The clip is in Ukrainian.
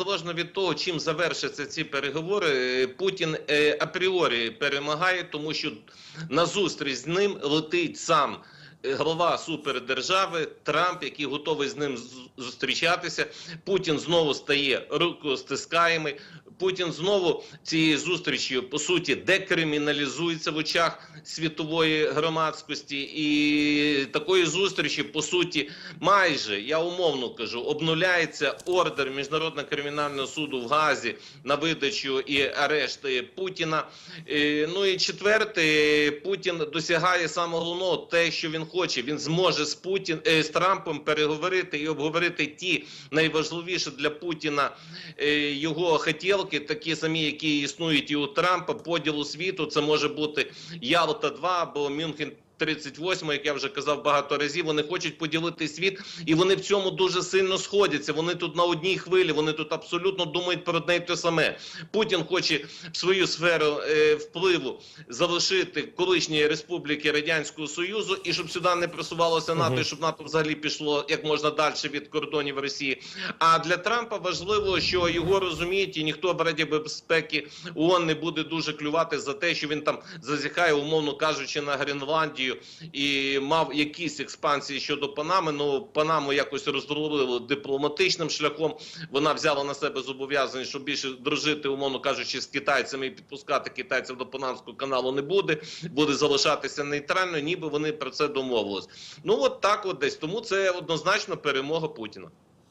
незалежно від того, чим завершаться ці переговори, е, Путін е, апріорі перемагає, тому що на зустріч з ним летить сам. Голова Глава супердержави Трамп, який готовий з ним зустрічатися, Путін знову стає рукостискаємий. Путін знову цією зустрічю по суті декриміналізується в очах світової громадськості, і такої зустрічі по суті майже я умовно кажу, обнуляється ордер міжнародного кримінального суду в Газі на видачу і арешти Путіна. Е, Ну і четверте, Путін досягає самого головного те, що він хоче. Він зможе з Путін е, з Трампом переговорити і обговорити ті найважливіші для Путіна е, його хотілки, такі самі, які існують і у Трампа, поділу світу. Це може бути Ялта 2 або Мюнхен. 38, як я вже казав багато разів, вони хочуть поділити світ, і вони в цьому дуже сильно сходяться. Вони тут на одній хвилі, вони тут абсолютно думають про одне й те саме. Путін хоче в свою сферу е, впливу залишити колишні республіки Радянського Союзу, і щоб сюди не просувалося НАТО, Мгм. і щоб НАТО взагалі пішло як можна далі від кордонів Росії. А для Трампа важливо, що його розуміють, і ніхто в Раді безпеки ООН не буде дуже клювати за те, що він там зазіхає, умовно кажучи, на Гренландію і мав якісь експансії щодо Панами. Ну Панаму якось розробили дипломатичним шляхом. Вона взяла на себе зобов'язання, щоб більше дружити, умовно кажучи, з китайцями і підпускати китайців до Панамського каналу не буде. Буде залишатися нейтрально, ніби вони про це домовились. Ну от так, от десь тому це однозначно перемога Путіна.